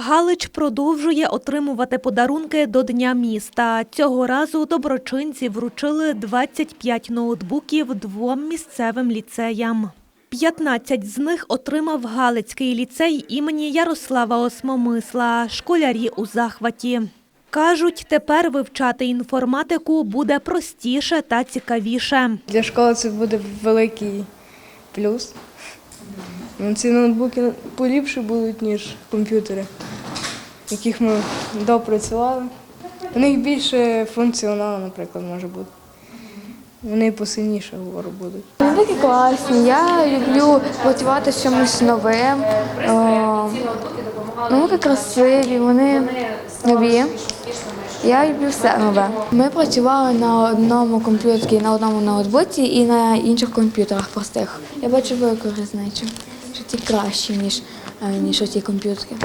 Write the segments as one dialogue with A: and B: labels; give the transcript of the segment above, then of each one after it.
A: Галич продовжує отримувати подарунки до Дня міста. Цього разу доброчинці вручили 25 ноутбуків двом місцевим ліцеям. 15 з них отримав Галицький ліцей імені Ярослава Осмомисла. Школярі у захваті. Кажуть, тепер вивчати інформатику буде простіше та цікавіше.
B: Для школи це буде великий плюс. Ну, Ці ноутбуки поліпші будуть, ніж комп'ютери, яких ми допрацювали. У них більше функціоналу, наприклад, може бути. Вони посильніше говорю будуть.
C: Вони такі класні. Я люблю працювати з чимось новим. Ну, красиві, вони нові. Я люблю все нове. Ми працювали на одному комп'ютері, на одному ноутбуці і на інших комп'ютерах простих. Я бачу велику різницю, що ті кращі, ніж, е, ніж оті комп'ютери.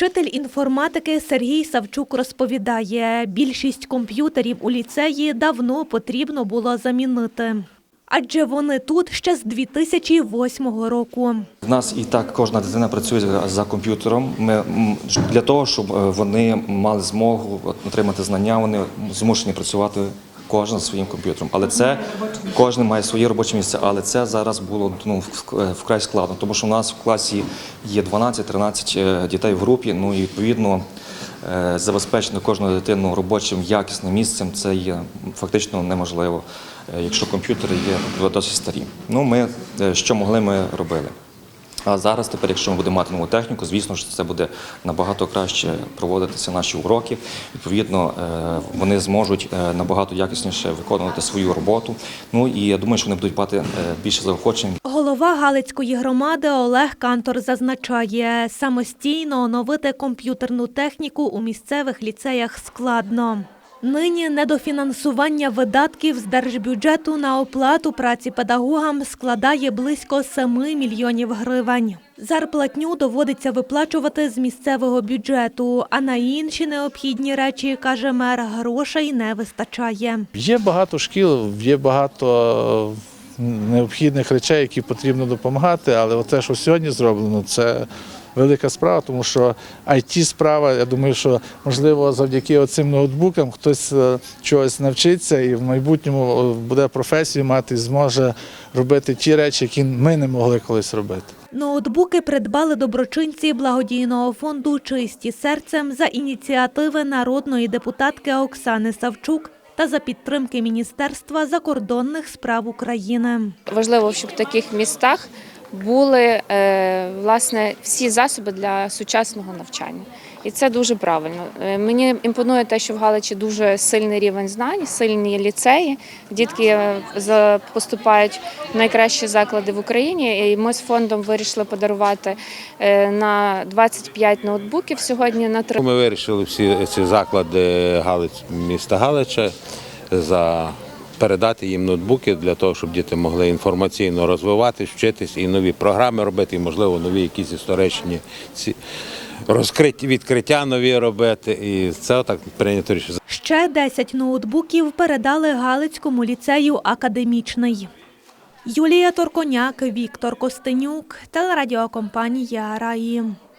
A: Вчитель інформатики Сергій Савчук розповідає, більшість комп'ютерів у ліцеї давно потрібно було замінити. Адже вони тут ще з 2008 року.
D: В нас і так кожна дитина працює за комп'ютером. Ми для того, щоб е, вони мали змогу отримати знання, вони змушені працювати кожен своїм комп'ютером. Але це кожен має своє робоче місце. Але це зараз було ну е, вкрай складно, тому що у нас в класі є 12-13 е, дітей в групі. Ну і відповідно. е, Забезпечити кожну дитину робочим якісним місцем це є фактично неможливо, якщо комп'ютери є досить старі. Ну ми що могли, ми робили. А зараз, тепер, якщо ми будемо мати нову техніку, звісно ж це буде набагато краще проводитися наші уроки. Відповідно, е, вони зможуть е, набагато якісніше виконувати свою роботу. Ну і я думаю, що вони будуть мати е, більше заохочень
A: Голова Галицької громади Олег Кантор зазначає, самостійно оновити комп'ютерну техніку у місцевих ліцеях складно. Нині недофінансування видатків з держбюджету на оплату праці педагогам складає близько 7 мільйонів гривень. Зарплатню доводиться виплачувати з місцевого бюджету, а на інші необхідні речі, каже мер, грошей не вистачає.
E: Є багато шкіл, є багато е, необхідних речей, які потрібно допомагати, але те, що сьогодні зроблено, це велика справа, тому що it справа, я думаю, що можливо завдяки цим ноутбукам хтось е, чогось навчиться і в майбутньому е, буде професію мати і зможе робити ті речі, які ми не могли колись робити.
A: Ноутбуки придбали доброчинці благодійного фонду Чисті серцем за ініціативи народної депутатки Оксани Савчук та за підтримки Міністерства закордонних справ України.
F: Важливо, щоб в таких містах були е, власне всі засоби для сучасного навчання. І це дуже правильно. Е, Мені імпонує те, що в Галичі дуже сильний рівень знань, сильні ліцеї. Дітки е, поступають в найкращі заклади в Україні. І ми з фондом вирішили подарувати на 25 ноутбуків сьогодні на три.
G: Ми вирішили всі ці заклади Галиць, міста Галича за передати їм ноутбуки для того, щоб діти могли інформаційно розвиватись, вчитись і нові програми робити, і можливо нові якісь історичні ці розкриття відкриття нові робити. І це отак прийнято рішення.
A: Ще 10 ноутбуків передали Галицькому ліцею академічний. Юлія Торконяк, Віктор Костенюк, телерадіокомпанія Раї.